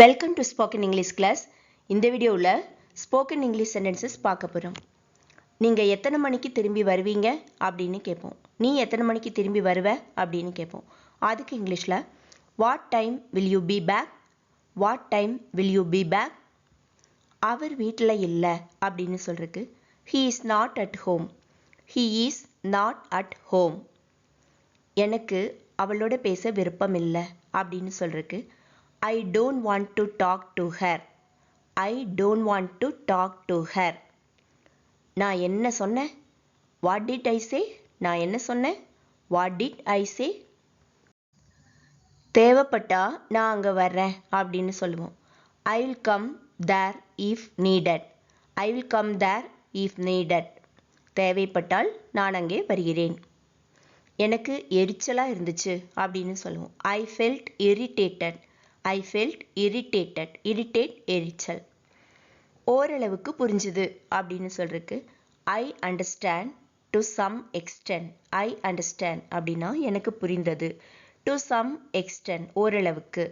Welcome to spoken English class இந்த வீடியோவில் spoken English sentences பார்க்க போகிறோம் நீங்கள் எத்தனை மணிக்கு திரும்பி வருவீங்க அப்படின்னு கேட்போம். நீ எத்தனை மணிக்கு திரும்பி வருவ அப்படின்னு கேட்போம். அதுக்கு இங்கிலீஷில் what time will you be back what time will you be back அவர் வீட்டில் இல்லை அப்படின்னு சொல்கிறதுக்கு he is not at home he is not at home எனக்கு அவளோட பேச விருப்பம் இல்லை அப்படின்னு சொல்கிறதுக்கு I don't want to talk to her I don't want to talk to her நான் என்ன சொன்னேன்? வாட் டிட் ஐ சே நான் என்ன சொன்னேன்? வாட் டிட் ஐ சே தேவைப்பட்டா நான் அங்கே வர்றேன் அப்படின்னு சொல்லுவோம். I will come there if needed I will come there if needed தேவைப்பட்டால் நான் அங்கே வருகிறேன். எனக்கு எரிச்சலாக இருந்துச்சு அப்படின்னு சொல்லுவோம். I felt irritated I felt irritated irritate எரிச்சல். ஓரளவுக்கு புரிஞ்சுது அப்படின்னு சொல்கிறதுக்கு I understand to some extent I understand அப்படின்னா எனக்கு புரிந்தது. டு சம் எக்ஸ்டென்ட் ஓரளவுக்கு.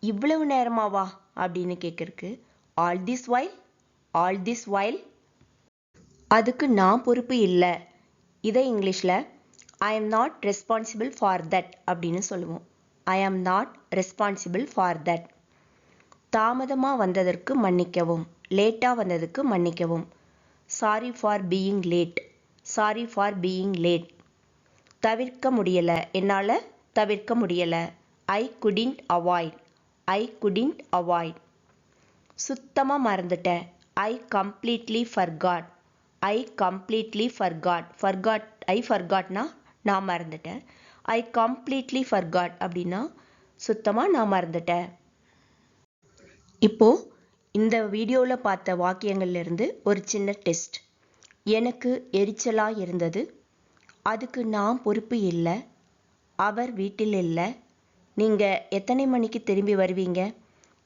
இவ்வளவு நேரமாவா அப்படின்னு கேட்குறக்கு all this while all this while அதுக்கு நான் பொறுப்பு இல்லை. இதை இங்கிலீஷில் I am not responsible for that அப்படின்னு சொல்லுவோம். ஐ am not responsible for that தாமதமாக வந்ததற்கு மன்னிக்கவும். லேட்டாக வந்ததுக்கு மன்னிக்கவும். Sorry for being late sorry for being late தவிர்க்க முடியலை. என்னால் தவிர்க்க முடியலை. I couldn't avoid I couldn't avoid சுத்தமாக மறந்துட்டேன். I completely forgot I completely forgot forgot I ஃபர்காட்னா நான் மறந்துட்டேன். ஐ கம்ப்ளீட்லி ஃபர்காட் அப்படின்னா சுத்தமாக நான் மறந்துட்டேன். இப்போ இந்த வீடியோவில் பார்த்த வாக்கியங்கள்லேருந்து ஒரு சின்ன டெஸ்ட். எனக்கு எரிச்சலாக இருந்தது. அதுக்கு நான் பொறுப்பு இல்லை. அவர் வீட்டில் இல்லை. நீங்கள் எத்தனை மணிக்கு திரும்பி வருவீங்க?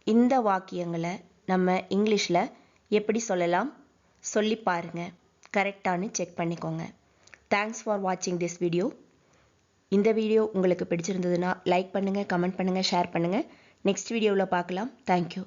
இந்த வாக்கியங்களை நம்ம இங்கிலீஷில் எப்படி சொல்லலாம்? சொல்லி பாருங்கள் கரெக்டானு செக் பண்ணிக்கோங்க. தேங்க்ஸ் ஃபார் வாட்சிங் திஸ் வீடியோ இந்த வீடியோ உங்களுக்கு பிடிச்சிருந்ததுன்னா லைக் பண்ணுங்கள் கமெண்ட் பண்ணுங்கள் ஷேர் பண்ணுங்கள் நெக்ஸ்ட் வீடியோவில் பார்க்கலாம். தேங்க்யூ